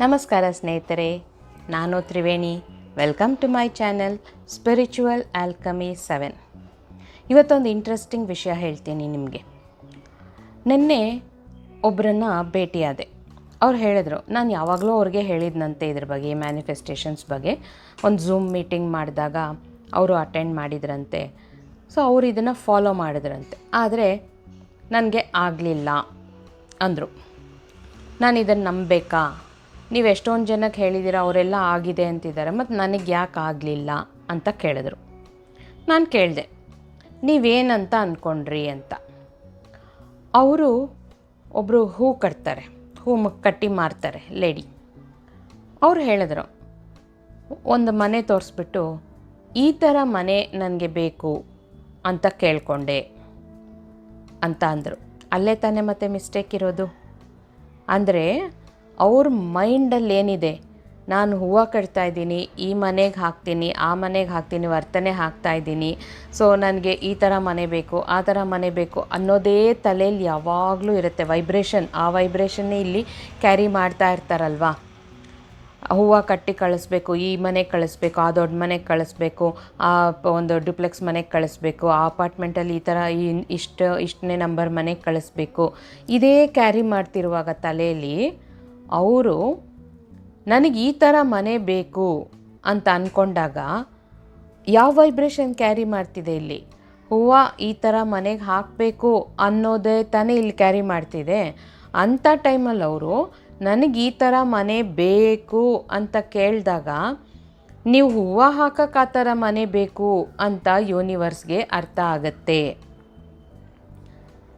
ನಮಸ್ಕಾರ ಸ್ನೇಹಿತರೆ, ನಾನು Triveni. Welcome to my channel spiritual alchemy seven ಇವತ್ತೊಂದು ಇಂಟ್ರೆಸ್ಟಿಂಗ್ ವಿಷಯ ಹೇಳ್ತೀನಿ ನಿಮಗೆ. ನಿನ್ನೆ ಒಬ್ಬರನ್ನ ಭೇಟಿಯಾದೆ. ಅವ್ರು ಹೇಳಿದ್ರು, ನಾನು ಯಾವಾಗಲೂ ಅವ್ರಿಗೆ ಹೇಳಿದ್ನಂತೆ ಇದ್ರ ಬಗ್ಗೆ ಮ್ಯಾನಿಫೆಸ್ಟೇಷನ್ಸ್ ಬಗ್ಗೆ. ಒಂದು ಝೂಮ್ ಮೀಟಿಂಗ್ ಮಾಡಿದಾಗ ಅವರು ಅಟೆಂಡ್ ಮಾಡಿದ್ರಂತೆ. ಸೊ ಅವರು ಇದನ್ನು ಫಾಲೋ ಮಾಡಿದ್ರಂತೆ. ಆದರೆ, ನನಗೆ ಆಗಲಿಲ್ಲ ಅಂದರು. ನಾನು ಇದನ್ನು ನಂಬಬೇಕಾ? ನೀವು ಎಷ್ಟೊಂದು ಜನಕ್ಕೆ ಹೇಳಿದ್ದೀರ ಅವರೆಲ್ಲ ಆಗಿದೆ ಅಂತಿದ್ದಾರೆ ಮತ್ತು ನನಗೆ ಯಾಕೆ ಆಗಲಿಲ್ಲ ಅಂತ ಕೇಳಿದ್ರು. ನಾನು ಕೇಳಿದೆ, ನೀವೇನಂತ ಅಂದ್ಕೊಂಡ್ರಿ ಅಂತ. ಅವರು ಒಬ್ಬರು ಹೂ ಕಟ್ತಾರೆ, ಹೂ ಕಟ್ಟಿ ಮಾರ್ತಾರೆ ಲೇಡಿ. ಅವ್ರು ಹೇಳಿದ್ರು, ಒಂದು ಮನೆ ತೋರಿಸ್ಬಿಟ್ಟು ಈ ಥರ ಮನೆ ನನಗೆ ಬೇಕು ಅಂತ ಕೇಳಿಕೊಂಡೆ ಅಂತ ಅಂದರು. ಅಲ್ಲೇ ತಾನೇ ಮತ್ತೆ ಮಿಸ್ಟೇಕ್ ಇರೋದು? ಅಂದರೆ ಅವ್ರ ಮೈಂಡಲ್ಲಿ ಏನಿದೆ? ನಾನು ಹೂವು ಕಟ್ತಾ ಇದ್ದೀನಿ, ಈ ಮನೆಗೆ ಹಾಕ್ತೀನಿ, ಆ ಮನೆಗೆ ಹಾಕ್ತೀನಿ, ವರ್ತನೆ ಹಾಕ್ತಾ ಇದ್ದೀನಿ. ಸೊ ನನಗೆ ಈ ಥರ ಮನೆ ಬೇಕು, ಆ ಥರ ಮನೆ ಬೇಕು ಅನ್ನೋದೇ ತಲೆಯಲ್ಲಿ ಯಾವಾಗಲೂ ಇರುತ್ತೆ. ವೈಬ್ರೇಷನ್ ಆ ವೈಬ್ರೇಷನ್ನೇ ಇಲ್ಲಿ ಕ್ಯಾರಿ ಮಾಡ್ತಾ ಇರ್ತಾರಲ್ವಾ? ಹೂವು ಕಟ್ಟಿ ಕಳಿಸ್ಬೇಕು, ಈ ಮನೆಗೆ ಕಳಿಸ್ಬೇಕು, ಆ ದೊಡ್ಡ ಮನೆಗೆ ಕಳಿಸ್ಬೇಕು, ಆ ಒಂದು ಡ್ಯುಪ್ಲೆಕ್ಸ್ ಮನೆಗೆ ಕಳಿಸ್ಬೇಕು, ಆ ಅಪಾರ್ಟ್ಮೆಂಟಲ್ಲಿ ಈ ಥರ ಈ ಇಷ್ಟು, ಇಷ್ಟನೇ ನಂಬರ್ ಮನೆಗೆ ಕಳಿಸ್ಬೇಕು. ಇದೇ ಕ್ಯಾರಿ ಮಾಡ್ತಿರುವಾಗ ತಲೆಯಲ್ಲಿ ಅವರು, ನನಗೆ ಈ ಥರ ಮನೆ ಬೇಕು ಅಂತ ಅಂದ್ಕೊಂಡಾಗ ಯಾವ ವೈಬ್ರೇಷನ್ ಕ್ಯಾರಿ ಮಾಡ್ತಿದೆ ಇಲ್ಲಿ? ಹೂವು ಈ ಥರ ಮನೆಗೆ ಹಾಕಬೇಕು ಅನ್ನೋದೇ ತಾನೇ ಇಲ್ಲಿ ಕ್ಯಾರಿ ಮಾಡ್ತಿದೆ. ಅಂಥ ಟೈಮಲ್ಲಿ ಅವರು, ನನಗೆ ಈ ಥರ ಮನೆ ಬೇಕು ಅಂತ ಕೇಳಿದಾಗ, ನೀವು ಹೂವು ಹಾಕಕ್ಕೆ ಆ ಥರ ಮನೆ ಬೇಕು ಅಂತ ಯೂನಿವರ್ಸ್ಗೆ ಅರ್ಥ ಆಗತ್ತೆ.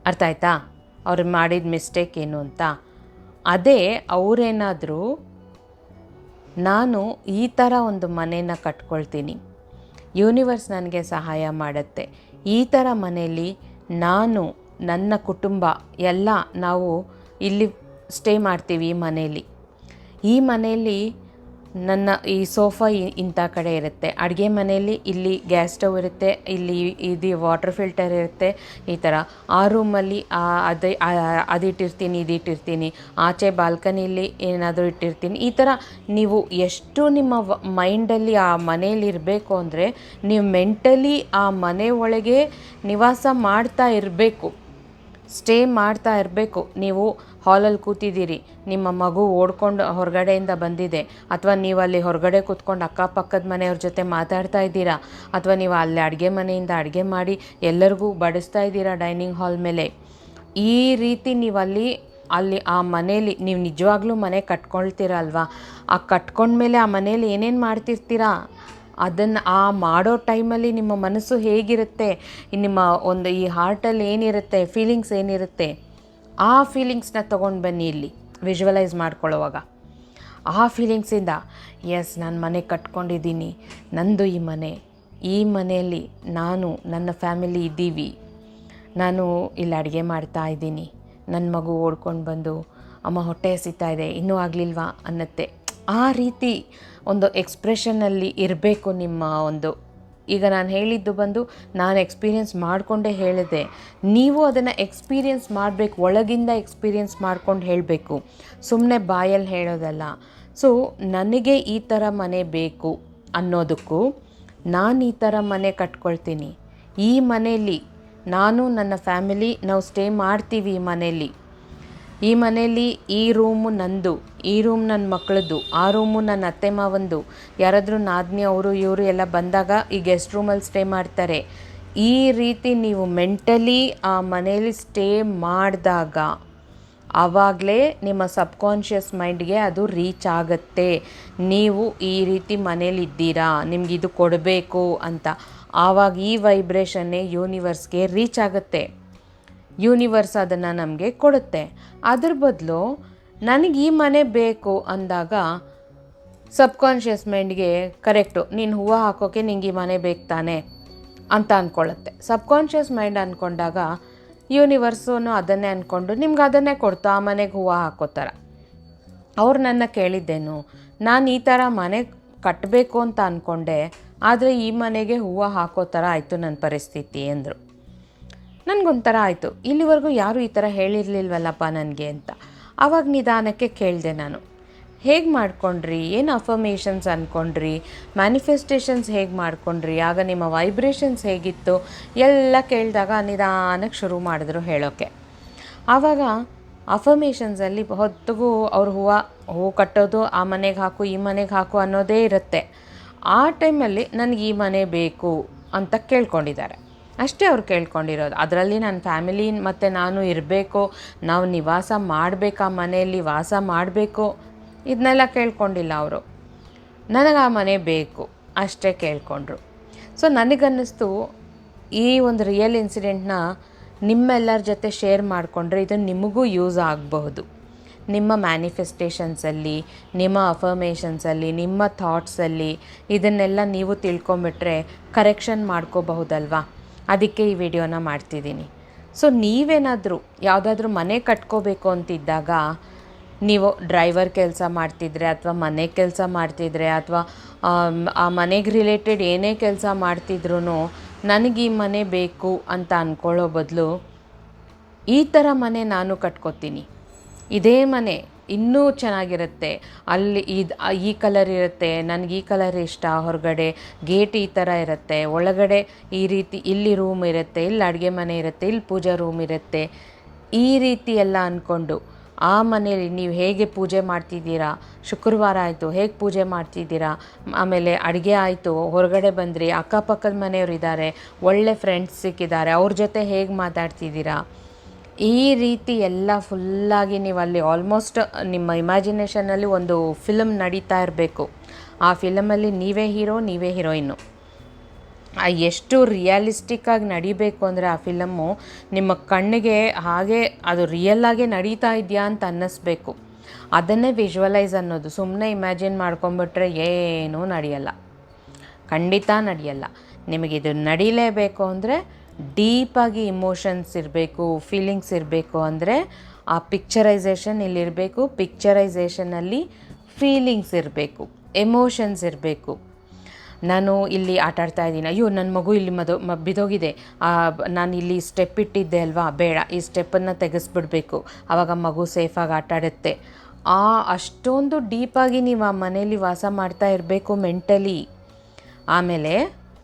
ಅರ್ಥ ಆಯ್ತಾ? ಅವ್ರು ಮಾಡಿದ ಮಿಸ್ಟೇಕ್ ಏನು ಅಂತ? ಅದೇ ಅವರೇನಾದರೂ ನಾನು ಈ ಥರ ಒಂದು ಮನೇನ ಕಟ್ಕೊಳ್ತೀನಿ. ಯೂನಿವರ್ಸ್ ನನಗೆ ಸಹಾಯ ಮಾಡುತ್ತೆ. ಈ ಥರ ಮನೆಯಲ್ಲಿ ನಾನು, ನನ್ನ ಕುಟುಂಬ ಎಲ್ಲ ನಾವು ಇಲ್ಲಿ ಸ್ಟೇ ಮಾಡ್ತೀವಿ ಮನೆಯಲ್ಲಿ ಈ ಮನೆಯಲ್ಲಿ ನನ್ನ ಈ ಸೋಫಾ ಇಂಥ ಕಡೆ ಇರುತ್ತೆ. ಅಡುಗೆ ಮನೆಯಲ್ಲಿ ಇಲ್ಲಿ ಗ್ಯಾಸ್ ಸ್ಟವ್ ಇರುತ್ತೆ, ಇಲ್ಲಿ ಇದು ವಾಟರ್ ಫಿಲ್ಟರ್ ಇರುತ್ತೆ, ಈ ಥರ. ಆ ರೂಮಲ್ಲಿ ಅದೇ ಅದಿಟ್ಟಿರ್ತೀನಿ ಇದಿಟ್ಟಿರ್ತೀನಿ ಆಚೆ ಬಾಲ್ಕನಿಲಿ ಏನಾದರೂ ಇಟ್ಟಿರ್ತೀನಿ. ಈ ಥರ ನೀವು ಎಷ್ಟು ನಿಮ್ಮ ಮೈಂಡಲ್ಲಿ ಆ ಮನೆಯಲ್ಲಿ ಇರಬೇಕು ಅಂದರೆ ನೀವು ಮೆಂಟಲಿ ಆ ಮನೆ ಒಳಗೆ ನಿವಾಸ ಮಾಡ್ತಾ ಇರಬೇಕು. ಸ್ಟೇ ಮಾಡ್ತಾ ಇರಬೇಕು. ನೀವು ಹಾಲಲ್ಲಿ ಕೂತಿದ್ದೀರಿ. ನಿಮ್ಮ ಮಗು ಓಡ್ಕೊಂಡು ಹೊರಗಡೆಯಿಂದ ಬಂದಿದೆ. ಅಥವಾ ನೀವು ಅಲ್ಲಿ ಹೊರಗಡೆ ಕೂತ್ಕೊಂಡು ಅಕ್ಕಪಕ್ಕದ ಮನೆಯವ್ರ ಜೊತೆ ಮಾತಾಡ್ತಾ ಇದ್ದೀರಾ? ಅಥವಾ ನೀವು ಅಲ್ಲಿ ಅಡುಗೆ ಮನೆಯಿಂದ ಅಡುಗೆ ಮಾಡಿ ಎಲ್ಲರಿಗೂ ಬಡಿಸ್ತಾ ಇದ್ದೀರಾ ಡೈನಿಂಗ್ ಹಾಲ್ ಮೇಲೆ? ಈ ರೀತಿ ನೀವು ಅಲ್ಲಿ ಅಲ್ಲಿ ಆ ಮನೇಲಿ ನೀವು ನಿಜವಾಗ್ಲೂ ಮನೆ ಕಟ್ಕೊಳ್ತೀರಲ್ವಾ ಆ ಕಟ್ಕೊಂಡ್ಮೇಲೆ ಆ ಮನೇಲಿ ಏನೇನು ಮಾಡ್ತಿರ್ತೀರಾ? ಅದನ್ನು ಆ ಮಾಡೋ ಟೈಮಲ್ಲಿ ನಿಮ್ಮ ಮನಸ್ಸು ಹೇಗಿರುತ್ತೆ? ನಿಮ್ಮ ಒಂದು ಈ ಹಾರ್ಟಲ್ಲಿ ಏನಿರುತ್ತೆ? ಫೀಲಿಂಗ್ಸ್ ಏನಿರುತ್ತೆ? ಆ ಫೀಲಿಂಗ್ಸ್ನ ತೊಗೊಂಡು ಬನ್ನಿ ಇಲ್ಲಿ. ವಿಜುವಲೈಸ್ ಮಾಡ್ಕೊಳ್ಳೋವಾಗ. ಆ ಫೀಲಿಂಗ್ಸಿಂದ ಎಸ್ ನಾನು ಮನೆ ಕಟ್ಕೊಂಡಿದ್ದೀನಿ. ನಂದು ಈ ಮನೆ. ಈ ಮನೆಯಲ್ಲಿ ನಾನು, ನನ್ನ ಫ್ಯಾಮಿಲಿ ಇದ್ದೀವಿ. ನಾನು ಇಲ್ಲಿ ಅಡುಗೆ ಮಾಡ್ತಾ ಇದ್ದೀನಿ. ನನ್ನ ಮಗು ಓಡ್ಕೊಂಡು ಬಂದು, ಅಮ್ಮ, ಹೊಟ್ಟೆ ಹಸಿತಾ ಇದೆ. ಇನ್ನೂ ಆಗಲಿಲ್ವಾ? ಅನ್ನತ್ತೆ. ಆ ರೀತಿ ಒಂದು ಎಕ್ಸ್ಪ್ರೆಷನ್ನಲ್ಲಿ ಇರಬೇಕು ನಿಮ್ಮ ಒಂದು ಈಗ ನಾನು ಹೇಳಿದ್ದು ಬಂದು ನಾನು ಎಕ್ಸ್ಪೀರಿಯೆನ್ಸ್ ಮಾಡಿಕೊಂಡೇ ಹೇಳಿದೆ ನೀವು ಅದನ್ನು ಎಕ್ಸ್ಪೀರಿಯೆನ್ಸ್ ಮಾಡಬೇಕು, ಒಳಗಿಂದ ಎಕ್ಸ್ಪೀರಿಯೆನ್ಸ್ ಮಾಡ್ಕೊಂಡು ಹೇಳಬೇಕು. ಸುಮ್ಮನೆ ಬಾಯಲ್ಲಿ ಹೇಳೋದಲ್ಲ. ಸೊ ನನಗೆ ಈ ಥರ ಮನೆ ಬೇಕು ಅನ್ನೋದಕ್ಕೂ ನಾನು ಈ ಥರ ಮನೆ ಕಟ್ಕೊಳ್ತೀನಿ. ಈ ಮನೆಯಲ್ಲಿ ನಾನು ನನ್ನ ಫ್ಯಾಮಿಲಿ ನಾವು ಸ್ಟೇ ಮಾಡ್ತೀವಿ ಈ ಮನೆಯಲ್ಲಿ ಈ ಮನೆಯಲ್ಲಿ ಈ ರೂಮು ನಂದು, ಈ ರೂಮ್ ನನ್ನ ಮಕ್ಕಳದ್ದು ಆ ರೂಮು ನನ್ನ ಅತ್ತೆ ಮಾವಂದು. ಯಾರಾದರೂ ನಾದ್ನಿ ಅವರು, ಇವರು ಎಲ್ಲ ಬಂದಾಗ ಈ ಗೆಸ್ಟ್ ರೂಮಲ್ಲಿ ಸ್ಟೇ ಮಾಡ್ತಾರೆ. ಈ ರೀತಿ ನೀವು ಮೆಂಟಲಿ ಆ ಮನೆಯಲ್ಲಿ ಸ್ಟೇ ಮಾಡಿದಾಗ ಆವಾಗಲೇ ನಿಮ್ಮ ಸಬ್ಕಾನ್ಷಿಯಸ್ ಮೈಂಡ್ಗೆ ಅದು ರೀಚ್ ಆಗುತ್ತೆ. ನೀವು ಈ ರೀತಿ ಮನೇಲಿ ಇದ್ದೀರಾ ನಿಮ್ಗೆ ಇದು ಕೊಡಬೇಕು ಅಂತ. ಆವಾಗ ಈ ವೈಬ್ರೇಷನ್ನೇ ಯೂನಿವರ್ಸ್ಗೆ ರೀಚ್ ಆಗುತ್ತೆ. ಯೂನಿವರ್ಸ್ ಅದನ್ನು ನಮಗೆ ಕೊಡುತ್ತೆ. ಅದ್ರ ಬದಲು ನನಗೆ ಈ ಮನೆ ಬೇಕು ಅಂದಾಗ ಸಬ್ಕಾನ್ಷಿಯಸ್ ಮೈಂಡ್ಗೆ ಕರೆಕ್ಟು ನೀನು ಹೂವು ಹಾಕೋಕೆ ನಿಂಗೆ ಈ ಮನೆ ಬೇಕು ತಾನೆ ಅಂತ ಅಂದ್ಕೊಳ್ಳುತ್ತೆ ಸಬ್ಕಾನ್ಷಿಯಸ್ ಮೈಂಡ್ ಅಂದ್ಕೊಂಡಾಗ ಯೂನಿವರ್ಸುನು ಅದನ್ನೇ ಅಂದ್ಕೊಂಡು ನಿಮ್ಗೆ ಅದನ್ನೇ ಕೊಡ್ತು, ಆ ಮನೆಗೆ ಹೂವು ಹಾಕೋ ಥರ ಅವ್ರು ನನ್ನ ಕೇಳಿದ್ದೇನು, ನಾನು ಈ ಥರ ಮನೆ ಕಟ್ಟಬೇಕು ಅಂತ ಅಂದ್ಕೊಂಡೆ ಆದರೆ ಈ ಮನೆಗೆ ಹೂವು ಹಾಕೋ ಥರ ಆಯಿತು ನನ್ನ ಪರಿಸ್ಥಿತಿ ಅಂದರು. ನನಗೊಂಥರ ಆಯಿತು. ಇಲ್ಲಿವರೆಗೂ ಯಾರೂ ಈ ಥರ ಹೇಳಿರಲಿಲ್ವಲ್ಲಪ್ಪ ನನಗೆ ಅಂತ. ಆವಾಗ ನಿಧಾನಕ್ಕೆ ಕೇಳಿದೆ ನಾನು. ಹೇಗೆ ಮಾಡ್ಕೊಂಡ್ರಿ? ಏನು ಅಫರ್ಮೇಷನ್ಸ್ ಅಂದ್ಕೊಂಡ್ರಿ ಮ್ಯಾನಿಫೆಸ್ಟೇಷನ್ಸ್ ಹೇಗೆ ಮಾಡ್ಕೊಂಡ್ರಿ? ಆಗ ನಿಮ್ಮ ವೈಬ್ರೇಷನ್ಸ್ ಹೇಗಿತ್ತು? ಎಲ್ಲ ಕೇಳಿದಾಗ ನಿಧಾನಕ್ಕೆ ಶುರು ಮಾಡಿದ್ರು ಹೇಳೋಕ್ಕೆ ಆವಾಗ ಅಫರ್ಮೇಷನ್ಸಲ್ಲಿ ಹೊತ್ತಿಗೂ ಅವ್ರ ಹೂವು, ಹೂ ಕಟ್ಟೋದು, ಆ ಮನೆಗೆ ಹಾಕು, ಈ ಮನೆಗೆ ಹಾಕು ಅನ್ನೋದೇ ಇರುತ್ತೆ. ಆ ಟೈಮಲ್ಲಿ ನನಗೆ ಈ ಮನೆ ಬೇಕು ಅಂತ ಕೇಳ್ಕೊಂಡಿದ್ದಾರೆ. ಅಷ್ಟೇ ಅವ್ರು ಕೇಳ್ಕೊಂಡಿರೋದು. ಅದರಲ್ಲಿ ನನ್ನ ಫ್ಯಾಮಿಲಿ ಮತ್ತು ನಾನು ಇರಬೇಕು, ನಾವು ನಿವಾಸ ಮಾಡಬೇಕು ಮನೆಯಲ್ಲಿ, ವಾಸ ಮಾಡಬೇಕು? ಇದನ್ನೆಲ್ಲ ಕೇಳ್ಕೊಂಡಿಲ್ಲ ಅವರು. ನನಗೆ ಆ ಮನೆ ಬೇಕು, ಅಷ್ಟೇ ಕೇಳ್ಕೊಂಡ್ರು. ಸೊ ನನಗನ್ನಿಸ್ತು ಈ ಒಂದು ರಿಯಲ್ ಇನ್ಸಿಡೆಂಟ್ನ ನಿಮ್ಮೆಲ್ಲರ ಜೊತೆ ಶೇರ್ ಮಾಡಿಕೊಂಡ್ರೆ ಇದು ನಿಮಗೂ ಯೂಸ್ ಆಗಬಹುದು. ನಿಮ್ಮ ಮ್ಯಾನಿಫೆಸ್ಟೇಷನ್ಸಲ್ಲಿ ನಿಮ್ಮ ಅಫರ್ಮೇಷನ್ಸಲ್ಲಿ ನಿಮ್ಮ ಥಾಟ್ಸಲ್ಲಿ ಇದನ್ನೆಲ್ಲ ನೀವು ತಿಳ್ಕೊಂಬಿಟ್ರೆ ಕರೆಕ್ಷನ್ ಮಾಡ್ಕೋಬಹುದಲ್ವಾ? ಅದಕ್ಕೆ ಈ ವಿಡಿಯೋನ ಮಾಡ್ತಿದ್ದೀನಿ. ಸೊ ನೀವೇನಾದರೂ ಯಾವುದಾದ್ರೂ ಮನೆ ಕಟ್ಕೋಬೇಕು ಅಂತಿದ್ದಾಗ, ನೀವು ಡ್ರೈವರ್ ಕೆಲಸ ಮಾಡ್ತಿದ್ರೆ ಅಥವಾ ಮನೆ ಕೆಲಸ ಮಾಡ್ತಿದ್ರೆ ಅಥವಾ ಆ ಮನೆಗೆ ರಿಲೇಟೆಡ್ ಏನೇ ಕೆಲಸ ಮಾಡ್ತಿದ್ರು ನನಗೆ ಈ ಮನೆ ಬೇಕು ಅಂತ ಅಂದ್ಕೊಳ್ಳೋ ಬದಲು ಈ ಥರ ಮನೆ ನಾನು ಕಟ್ಕೋತೀನಿ. ಇದೇ ಮನೆ ಇನ್ನೂ ಚೆನ್ನಾಗಿರುತ್ತೆ. ಅಲ್ಲಿ ಇದು ಈ ಕಲರ್ ಇರುತ್ತೆ, ನನಗೆ ಈ ಕಲರ್ ಇಷ್ಟ, ಹೊರಗಡೆ ಗೇಟ್ ಈ ಥರ ಇರುತ್ತೆ. ಒಳಗಡೆ ಈ ರೀತಿ ಇಲ್ಲಿ ರೂಮ್ ಇರುತ್ತೆ, ಇಲ್ಲಿ ಅಡುಗೆ ಮನೆ ಇರುತ್ತೆ, ಇಲ್ಲಿ ಪೂಜಾ ರೂಮ್ ಇರುತ್ತೆ. ಈ ರೀತಿ ಎಲ್ಲ ಅಂದ್ಕೊಂಡು ಆ ಮನೆಯಲ್ಲಿ ನೀವು ಹೇಗೆ ಪೂಜೆ ಮಾಡ್ತಿದ್ದೀರಾ? ಶುಕ್ರವಾರ ಆಯಿತು, ಹೇಗೆ ಪೂಜೆ ಮಾಡ್ತಿದ್ದೀರಾ? ಆಮೇಲೆ ಅಡುಗೆ ಆಯಿತು, ಹೊರಗಡೆ ಬಂದ್ರಿ, ಅಕ್ಕಪಕ್ಕದ ಮನೆಯವರು ಇದ್ದಾರೆ, ಒಳ್ಳೆ ಫ್ರೆಂಡ್ಸ್ ಸಿಕ್ಕಿದ್ದಾರೆ, ಅವ್ರ ಜೊತೆ ಹೇಗೆ ಮಾತಾಡ್ತಿದ್ದೀರಾ? ಈ ರೀತಿ ಎಲ್ಲ ಫುಲ್ಲಾಗಿ ನೀವು ಅಲ್ಲಿ ಆಲ್ಮೋಸ್ಟ್ ನಿಮ್ಮ ಇಮ್ಯಾಜಿನೇಷನಲ್ಲಿ ಒಂದು ಫಿಲಮ್ ನಡೀತಾ ಇರಬೇಕು. ಆ ಫಿಲಮಲ್ಲಿ ನೀವೇ ಹೀರೋ ನೀವೇ ಹೀರೋಯಿನ್ನು ಎಷ್ಟು ರಿಯಾಲಿಸ್ಟಿಕ್ಕಾಗಿ ನಡಿಬೇಕು ಅಂದರೆ ಆ ಫಿಲಮ್ಮು ನಿಮ್ಮ ಕಣ್ಣಿಗೆ ಹಾಗೆ ಅದು ರಿಯಲ್ಲಾಗೆ ನಡೀತಾ ಇದೆಯಾ ಅಂತ ಅನ್ನಿಸ್ಬೇಕು. ಅದನ್ನೇ ವಿಜುವಲೈಸ್ ಅನ್ನೋದು. ಸುಮ್ಮನೆ ಇಮ್ಯಾಜಿನ್ ಮಾಡ್ಕೊಂಬಿಟ್ರೆ ಏನೂ ನಡೆಯಲ್ಲ. ಖಂಡಿತ ನಡೆಯಲ್ಲ. ನಿಮಗಿದು ನಡೀಲೇಬೇಕು ಅಂದರೆ ಡೀಪಾಗಿ ಇಮೋಷನ್ಸ್ ಇರಬೇಕು ಫೀಲಿಂಗ್ಸ್ ಇರಬೇಕು ಅಂದರೆ ಆ ಪಿಕ್ಚರೈಸೇಷನ್ ಇಲ್ಲಿರಬೇಕು ಪಿಕ್ಚರೈಸೇಷನಲ್ಲಿ ಫೀಲಿಂಗ್ಸ್ ಇರಬೇಕು ಎಮೋಷನ್ಸ್ ಇರಬೇಕು. ನಾನು ಇಲ್ಲಿ ಆಟ ಆಡ್ತಾ ಇದ್ದೀನಿ. ಅಯ್ಯೋ ನನ್ನ ಮಗು ಇಲ್ಲಿ ಮದು, ಮ, ಬಿದೋಗಿದೆ. ನಾನು ಇಲ್ಲಿ ಸ್ಟೆಪ್ ಇಟ್ಟಿದ್ದೆ ಅಲ್ವಾ? ಬೇಡ, ಈ ಸ್ಟೆಪ್ಪನ್ನು ತೆಗೆಸ್ಬಿಡ್ಬೇಕು. ಆವಾಗ ಮಗು ಸೇಫಾಗಿ ಆಟ ಆಡುತ್ತೆ. ಆ ಅಷ್ಟೊಂದು ಡೀಪಾಗಿ ನೀವು ಆ ಮನೇಲಿ ವಾಸ ಮಾಡ್ತಾ ಇರಬೇಕು ಮೆಂಟಲಿ ಆಮೇಲೆ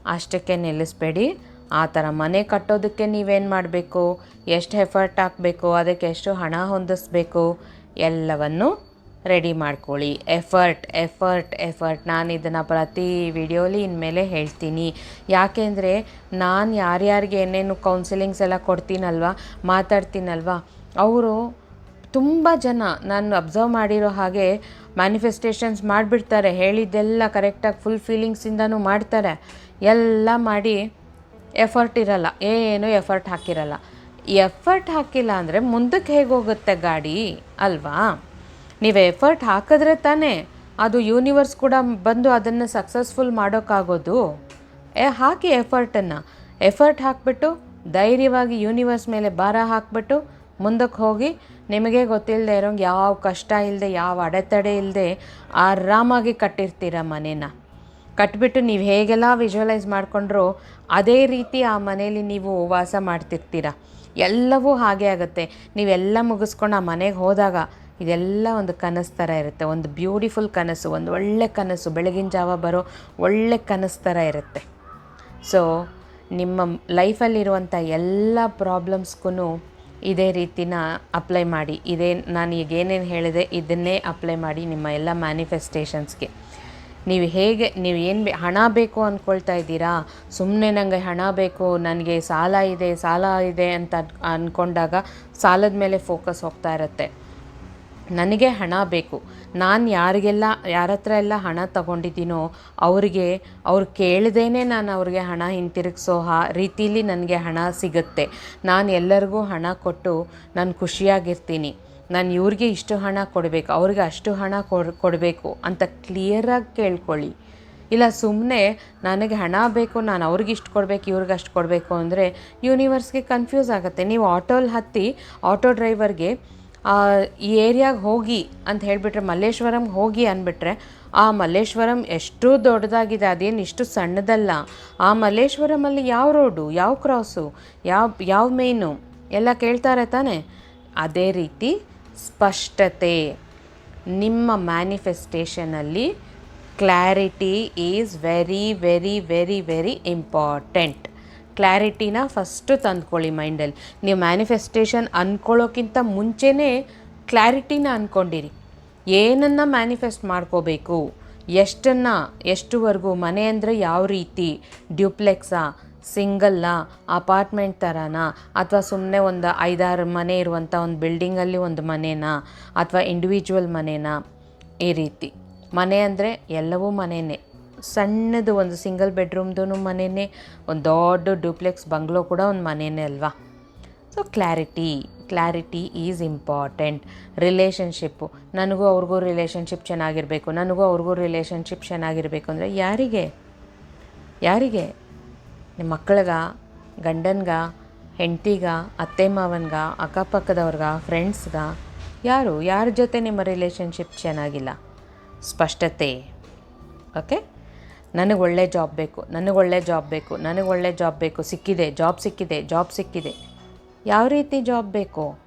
ಅಷ್ಟಕ್ಕೆ ನಿಲ್ಲಿಸ್ಬೇಡಿ. ಆ ಥರ ಮನೆ ಕಟ್ಟೋದಕ್ಕೆ ನೀವೇನು ಮಾಡಬೇಕು? ಎಷ್ಟು ಎಫರ್ಟ್ ಹಾಕಬೇಕು? ಅದಕ್ಕೆ ಎಷ್ಟು ಹಣ ಹೊಂದಿಸ್ಬೇಕು? ಎಲ್ಲವನ್ನು ರೆಡಿ ಮಾಡ್ಕೊಳ್ಳಿ. ಎಫರ್ಟ್ ಎಫರ್ಟ್ ಎಫರ್ಟ್ ನಾನು ಇದನ್ನು ಪ್ರತಿ ವಿಡಿಯೋಲಿ ಇನ್ಮೇಲೆ ಹೇಳ್ತೀನಿ. ಯಾಕೆಂದರೆ ನಾನು ಯಾರ್ಯಾರಿಗೆ ಏನೇನು ಕೌನ್ಸಿಲಿಂಗ್ಸ್ ಎಲ್ಲ ಕೊಡ್ತೀನಲ್ವ, ಮಾತಾಡ್ತೀನಲ್ವ, ಅವರು ತುಂಬ ಜನ ನಾನು ಅಬ್ಸರ್ವ್ ಮಾಡಿರೋ ಹಾಗೆ ಮ್ಯಾನಿಫೆಸ್ಟೇಷನ್ಸ್ ಮಾಡಿಬಿಡ್ತಾರೆ. ಹೇಳಿದ್ದೆಲ್ಲ ಕರೆಕ್ಟಾಗಿ ಫುಲ್ ಫೀಲಿಂಗ್ಸಿಂದನೂ ಮಾಡ್ತಾರೆ. ಎಲ್ಲ ಮಾಡಿ ಎಫರ್ಟ್ ಇರಲ್ಲ, ಏನು ಎಫರ್ಟ್ ಹಾಕಿರಲ್ಲ. ಎಫರ್ಟ್ ಹಾಕಿಲ್ಲ ಅಂದರೆ ಮುಂದಕ್ಕೆ ಹೇಗೆ ಹೋಗುತ್ತೆ ಗಾಡಿ ಅಲ್ವಾ? ನೀವು ಎಫರ್ಟ್ ಹಾಕಿದ್ರೆ ತಾನೇ ಅದು ಯೂನಿವರ್ಸ್ ಕೂಡ ಬಂದು ಅದನ್ನು ಸಕ್ಸಸ್ಫುಲ್ ಮಾಡೋಕ್ಕಾಗೋದು. ಏ, ಹಾಕಿ ಎಫರ್ಟನ್ನು. ಎಫರ್ಟ್ ಹಾಕಿಬಿಟ್ಟು, ಧೈರ್ಯವಾಗಿ ಯೂನಿವರ್ಸ್ ಮೇಲೆ ಭಾರ ಹಾಕಿಬಿಟ್ಟು ಮುಂದಕ್ಕೆ ಹೋಗಿ, ನಿಮಗೆ ಗೊತ್ತಿಲ್ಲದೆ ಇರೋಂಗೆ ಯಾವ ಕಷ್ಟ ಇಲ್ಲದೆ ಯಾವ ಅಡೆತಡೆ ಇಲ್ಲದೆ ಆರಾಮಾಗಿ ಕಟ್ಟಿರ್ತೀರ ಮನೇನ? ಕಟ್ಬಿಟ್ಟು ನೀವು ಹೇಗೆಲ್ಲ ವಿಜುವಲೈಸ್ ಮಾಡಿಕೊಂಡ್ರೋ ಅದೇ ರೀತಿ ಆ ಮನೇಲಿ ನೀವು ವಾಸ ಮಾಡ್ತಿರ್ತೀರ? ಎಲ್ಲವೂ ಹಾಗೆ ಆಗುತ್ತೆ. ನೀವೆಲ್ಲ ಮುಗಿಸ್ಕೊಂಡು ಆ ಮನೆಗೆ ಹೋದಾಗ ಇದೆಲ್ಲ ಒಂದು ಕನಸು ಥರ ಇರುತ್ತೆ. ಒಂದು ಬ್ಯೂಟಿಫುಲ್ ಕನಸು, ಒಂದು ಒಳ್ಳೆ ಕನಸು, ಬೆಳಗಿನ ಜಾವ ಬರೋ ಒಳ್ಳೆ ಕನಸು ಥರ ಇರುತ್ತೆ. ಸೊ ನಿಮ್ಮ ಲೈಫಲ್ಲಿರುವಂಥ ಎಲ್ಲ ಪ್ರಾಬ್ಲಮ್ಸ್ಗೂ ಇದೇ ರೀತಿನ ಅಪ್ಲೈ ಮಾಡಿ. ಇದೇ, ನಾನು ಈಗ ಏನೇನು ಹೇಳಿದೆ, ಇದನ್ನೇ ಅಪ್ಲೈ ಮಾಡಿ ನಿಮ್ಮ ಎಲ್ಲ ಮ್ಯಾನಿಫೆಸ್ಟೇಷನ್ಸ್ಗೆ ನೀವು ಹೇಗೆ, ನೀವು ಏನು ಬೇ, ಹಣ ಬೇಕು ಅಂದ್ಕೊಳ್ತಾ ಇದ್ದೀರಾ? ಸುಮ್ಮನೆ ನನಗೆ ಹಣ ಬೇಕು, ನನಗೆ ಸಾಲ ಇದೆ ಸಾಲ ಇದೆ ಅಂತ ಅಂದ್ಕೊಂಡಾಗ ಸಾಲದ ಮೇಲೆ ಫೋಕಸ್ ಹೋಗ್ತಾ ಇರುತ್ತೆ. ನನಗೆ ಹಣ ಬೇಕು. ನಾನು ಯಾರಿಗೆಲ್ಲ, ಯಾರ ಹತ್ರ ಎಲ್ಲ ಹಣ ತಗೊಂಡಿದ್ದೀನೋ ಅವರಿಗೆ, ಅವ್ರು ಕೇಳ್ದೇ ನಾನು ಅವ್ರಿಗೆ ಹಣ ಹಿಂತಿರುಗಿಸೋ ಆ ರೀತಿಲಿ ನನಗೆ ಹಣ ಸಿಗುತ್ತೆ. ನಾನು ಎಲ್ಲರಿಗೂ ಹಣ ಕೊಟ್ಟು ನಾನು ಖುಷಿಯಾಗಿರ್ತೀನಿ. ನಾನು ಇವ್ರಿಗೆ ಇಷ್ಟು ಹಣ ಕೊಡಬೇಕು, ಅವ್ರಿಗೆ ಅಷ್ಟು ಹಣ ಕೊಡ್, ಕೊಡಬೇಕು ಅಂತ ಕ್ಲಿಯರಾಗಿ ಕೇಳ್ಕೊಳ್ಳಿ. ಇಲ್ಲ ಸುಮ್ಮನೆ ನನಗೆ ಹಣ ಬೇಕು, ನಾನು ಅವ್ರಿಗೆ ಇಷ್ಟು ಕೊಡಬೇಕು, ಇವ್ರಿಗೆ ಅಷ್ಟು ಕೊಡಬೇಕು ಅಂದರೆ ಯೂನಿವರ್ಸ್ಗೆ ಕನ್ಫ್ಯೂಸ್ ಆಗುತ್ತೆ. ನೀವು ಆಟೋಲ್ಲಿ ಹತ್ತಿ ಆಟೋ ಡ್ರೈವರ್ಗೆ ಈ ಏರಿಯಾಗೆ ಹೋಗಿ ಅಂತ ಹೇಳಿಬಿಟ್ರೆ, ಮಲ್ಲೇಶ್ವರಂ ಹೋಗಿ ಅಂದ್ಬಿಟ್ರೆ, ಆ ಮಲ್ಲೇಶ್ವರಂ ಎಷ್ಟು ದೊಡ್ಡದಾಗಿದೆ, ಅದೇನು ಇಷ್ಟು ಸಣ್ಣದಲ್ಲ. ಆ ಮಲ್ಲೇಶ್ವರಮಲ್ಲಿ ಯಾವ ರೋಡು ಯಾವ ಕ್ರಾಸು ಯಾವ ಯಾವ ಮೇನು ಎಲ್ಲ ಕೇಳ್ತಾರೆ ತಾನೆ? ಅದೇ ರೀತಿ ಸ್ಪಷ್ಟತೆ. ನಿಮ್ಮ ಮ್ಯಾನಿಫೆಸ್ಟೇಷನಲ್ಲಿ clarity is very very very very important ಕ್ಲಾರಿಟಿನ first ತಂದ್ಕೊಳ್ಳಿ ಮೈಂಡಲ್ಲಿ ನೀವು ಮ್ಯಾನಿಫೆಸ್ಟೇಷನ್ ಅಂದ್ಕೊಳ್ಳೋಕ್ಕಿಂತ ಮುಂಚೆನೇ ಕ್ಲಾರಿಟಿನ ಅಂದ್ಕೊಂಡಿರಿ ಏನನ್ನು ಮ್ಯಾನಿಫೆಸ್ಟ್ ಮಾಡ್ಕೋಬೇಕು? ಎಷ್ಟನ್ನು, ಎಷ್ಟುವರೆಗೂ? ಮನೆ ಅಂದರೆ ಯಾವ ರೀತಿ? ಡ್ಯೂಪ್ಲೆಕ್ಸಾ ಸಿಂಗಲ್ಲಾ ಅಪಾರ್ಟ್ಮೆಂಟ್ ಥರನಾ ಅಥವಾ ಸುಮ್ಮನೆ ಒಂದು ಐದಾರು ಮನೆ ಇರುವಂಥ ಒಂದು ಬಿಲ್ಡಿಂಗಲ್ಲಿ ಒಂದು ಮನೆನಾ, ಅಥವಾ ಇಂಡಿವಿಜುವಲ್ ಮನೆನಾ ಈ ರೀತಿ. ಮನೆ ಅಂದರೆ ಎಲ್ಲವೂ ಮನೆಯೇ ಸಣ್ಣದು ಒಂದು ಸಿಂಗಲ್ ಬೆಡ್ರೂಮ್ದು ಮನೆಯೇ ಒಂದು ದೊಡ್ಡ ಡ್ಯೂಪ್ಲೆಕ್ಸ್ ಬಂಗ್ಲೋ ಕೂಡ ಒಂದು ಮನೆಯೇ ಅಲ್ವಾ? So clarity clarity is important relationship ನನಗೂ ಅವ್ರಿಗೂ ರಿಲೇಷನ್ಶಿಪ್ ಚೆನ್ನಾಗಿರಬೇಕು, ನನಗೂ ಅವ್ರಿಗೂ ರಿಲೇಷನ್ಶಿಪ್ ಚೆನ್ನಾಗಿರಬೇಕು ಅಂದರೆ ಯಾರಿಗೆ? ಯಾರಿಗೆ? ನಿಮ್ಮ ಮಕ್ಕಳಿಗ, ಗಂಡನ್ಗ, ಹೆಂಡ್ತಿಗ ಅತ್ತೆ ಮಾವನ್ಗ ಅಕ್ಕಪಕ್ಕದವ್ರಿಗ ಫ್ರೆಂಡ್ಸ್ಗ ಯಾರು, ಯಾರ ಜೊತೆ ನಿಮ್ಮ ರಿಲೇಷನ್ಶಿಪ್ ಚೆನ್ನಾಗಿಲ್ಲ? ಸ್ಪಷ್ಟತೆ. ಓಕೆ? ನನಗೆ ಒಳ್ಳೆ ಜಾಬ್ ಬೇಕು, ನನಗೆ ಒಳ್ಳೆ ಜಾಬ್ ಬೇಕು, ನನಗೆ ಒಳ್ಳೆ ಜಾಬ್ ಬೇಕು, ಸಿಕ್ಕಿದೆ ಜಾಬ್ ಸಿಕ್ಕಿದೆ ಜಾಬ್ ಸಿಕ್ಕಿದೆ. ಯಾವ ರೀತಿ ಜಾಬ್ ಬೇಕು?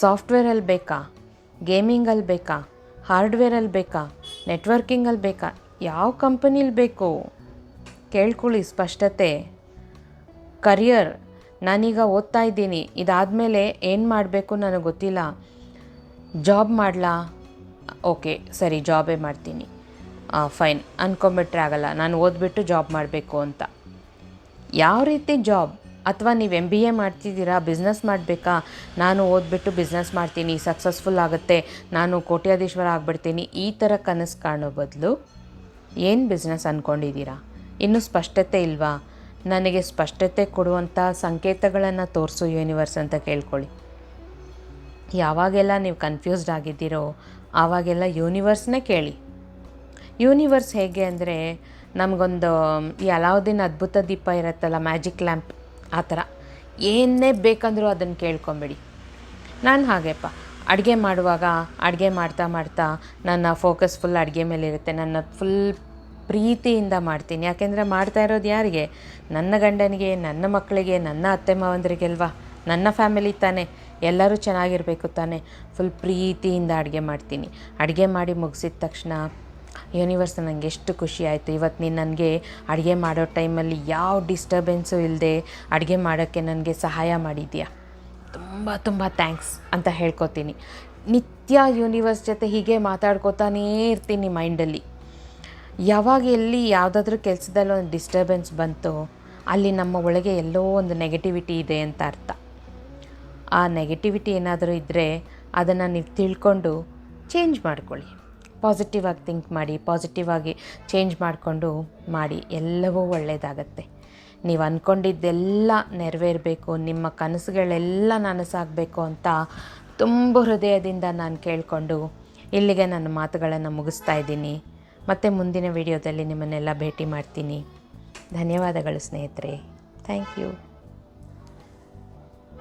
ಸಾಫ್ಟ್ವೇರಲ್ಲಿ ಬೇಕಾ? ಗೇಮಿಂಗಲ್ಲಿ ಬೇಕಾ? ಹಾರ್ಡ್ವೇರಲ್ಲಿ ಬೇಕಾ? ನೆಟ್ವರ್ಕಿಂಗಲ್ಲಿ ಬೇಕಾ? ಯಾವ ಕಂಪನಿಲಿ ಬೇಕು? ಕೇಳ್ಕೊಳ್ಳಿ ಸ್ಪಷ್ಟತೆ. ಕರಿಯರ್, ನಾನೀಗ ಓದ್ತಾ ಇದ್ದೀನಿ. ಇದಾದಮೇಲೆ ಏನು ಮಾಡಬೇಕು ನನಗೆ ಗೊತ್ತಿಲ್ಲ. ಜಾಬ್ ಮಾಡಲಾ? ಓಕೆ, ಸರಿ, ಜಾಬೇ ಮಾಡ್ತೀನಿ. ಫೈನ್ ಅಂದ್ಕೊಂಬಿಟ್ರೆ ಆಗಲ್ಲ. ನಾನು ಓದ್ಬಿಟ್ಟು ಜಾಬ್ ಮಾಡಬೇಕು ಅಂತ. ಯಾವ ರೀತಿ ಜಾಬ್? ಅಥವಾ ನೀವು ಎಂ ಬಿ ಎ ಮಾಡ್ತಿದ್ದೀರಾ? ಬಿಸ್ನೆಸ್ ಮಾಡಬೇಕಾ? ನಾನು ಓದ್ಬಿಟ್ಟು ಬಿಸ್ನೆಸ್ ಮಾಡ್ತೀನಿ, ಸಕ್ಸಸ್ಫುಲ್ ಆಗುತ್ತೆ. ನಾನು ಕೋಟ್ಯಾಧೀಶ್ವರ ಆಗಿಬಿಡ್ತೀನಿ. ಈ ಥರ ಕನಸು ಕಾಣೋ ಬದಲು ಏನು ಬಿಸ್ನೆಸ್ ಅಂದ್ಕೊಂಡಿದ್ದೀರಾ ಇನ್ನೂ ಸ್ಪಷ್ಟತೆ ಇಲ್ವಾ? ನನಗೆ ಸ್ಪಷ್ಟತೆ ಕೊಡುವಂಥ ಸಂಕೇತಗಳನ್ನು ತೋರಿಸು ಯೂನಿವರ್ಸ್ ಅಂತ ಕೇಳ್ಕೊಳ್ಳಿ. ಯಾವಾಗೆಲ್ಲ ನೀವು ಕನ್ಫ್ಯೂಸ್ಡ್ ಆಗಿದ್ದೀರೋ, ಆವಾಗೆಲ್ಲ ಯೂನಿವರ್ಸ್ನೇ ಕೇಳಿ. ಯೂನಿವರ್ಸ್ ಹೇಗೆ ಅಂದರೆ, ನಮಗೊಂದು ಈ ಅಲಾವುದ್ದೀನ್ ಅದ್ಭುತ ದೀಪ ಇರುತ್ತಲ್ಲ, ಮ್ಯಾಜಿಕ್ ಲ್ಯಾಂಪ್, ಆ ಥರ. ಏನೇ ಬೇಕಂದರೂ ಅದನ್ನು ಕೇಳ್ಕೊಂಬಿಡಿ. ನಾನು ಹಾಗೆಪ್ಪ. ಅಡುಗೆ ಮಾಡುವಾಗ ಅಡುಗೆ ಮಾಡ್ತಾ ಮಾಡ್ತಾ ನನ್ನ ಫೋಕಸ್ ಫುಲ್ ಅಡುಗೆ ಮೇಲೆ ಇರುತ್ತೆ ನನ್ನ ಫುಲ್ ಪ್ರೀತಿಯಿಂದ ಮಾಡ್ತೀನಿ. ಯಾಕೆಂದರೆ ಮಾಡ್ತಾ ಇರೋದು ಯಾರಿಗೆ? ನನ್ನ ಗಂಡನಿಗೆ, ನನ್ನ ಮಕ್ಕಳಿಗೆ, ನನ್ನ ಅತ್ತೆ ಮಾವಂದರಿಗೆಲ್ವಾ? ನನ್ನ ಫ್ಯಾಮಿಲಿ ತಾನೇ. ಎಲ್ಲರೂ ಚೆನ್ನಾಗಿರಬೇಕು ತಾನೇ. ಫುಲ್ ಪ್ರೀತಿಯಿಂದ ಅಡುಗೆ ಮಾಡ್ತೀನಿ. ಅಡುಗೆ ಮಾಡಿ ಮುಗಿಸಿದ ತಕ್ಷಣ ಯೂನಿವರ್ಸ್ ನನಗೆ ಎಷ್ಟು ಖುಷಿ ಆಯಿತು. ಇವತ್ತು ನೀನು ನನಗೆ ಅಡುಗೆ ಮಾಡೋ ಟೈಮಲ್ಲಿ ಯಾವ ಡಿಸ್ಟರ್ಬೆನ್ಸು ಇಲ್ಲದೆ ಅಡುಗೆ ಮಾಡೋಕ್ಕೆ ನನಗೆ ಸಹಾಯ ಮಾಡಿದ್ಯಾ? ತುಂಬ ತುಂಬ ಥ್ಯಾಂಕ್ಸ್ ಅಂತ ಹೇಳ್ಕೊತೀನಿ. ನಿತ್ಯ ಯೂನಿವರ್ಸ್ ಜೊತೆ ಹೀಗೆ ಮಾತಾಡ್ಕೋತಾನೇ ಇರ್ತೀನಿ ಮೈಂಡಲ್ಲಿ. ಯಾವಾಗ ಎಲ್ಲಿ ಯಾವುದಾದ್ರೂ ಕೆಲಸದಲ್ಲಿ ಒಂದು ಡಿಸ್ಟರ್ಬೆನ್ಸ್ ಬಂತು, ಅಲ್ಲಿ ನಮ್ಮ ಒಳಗೆ ಎಲ್ಲೋ ಒಂದು ನೆಗೆಟಿವಿಟಿ ಇದೆ ಅಂತ ಅರ್ಥ. ಆ ನೆಗೆಟಿವಿಟಿ ಏನಾದರೂ ಇದ್ದರೆ ಅದನ್ನು ನೀವು ತಿಳ್ಕೊಂಡು ಚೇಂಜ್ ಮಾಡ್ಕೊಳ್ಳಿ. ಪಾಸಿಟಿವ್ ಆಗಿ ಥಿಂಕ್ ಮಾಡಿ ಪಾಸಿಟಿವ್ ಆಗಿ ಚೇಂಜ್ ಮಾಡಿಕೊಂಡು ಮಾಡಿ, ಎಲ್ಲವೂ ಒಳ್ಳೆಯದಾಗತ್ತೆ ನೀವು ಅಂದ್ಕೊಂಡಿದ್ದೆಲ್ಲ ನೆರವೇರಬೇಕು, ನಿಮ್ಮ ಕನಸುಗಳೆಲ್ಲ ನನಸಾಗಬೇಕು ಅಂತ ತುಂಬ ಹೃದಯದಿಂದ ನಾನು ಕೇಳಿಕೊಂಡು, ಇಲ್ಲಿಗೆ ನನ್ನ ಮಾತುಗಳನ್ನು ಮುಗಿಸ್ತಾ ಇದ್ದೀನಿ. ಮತ್ತೆ ಮುಂದಿನ ವಿಡಿಯೋದಲ್ಲಿ ನಿಮ್ಮನ್ನೆಲ್ಲ ಭೇಟಿ ಮಾಡ್ತೀನಿ. ಧನ್ಯವಾದಗಳು ಸ್ನೇಹಿತರೆ. Thank you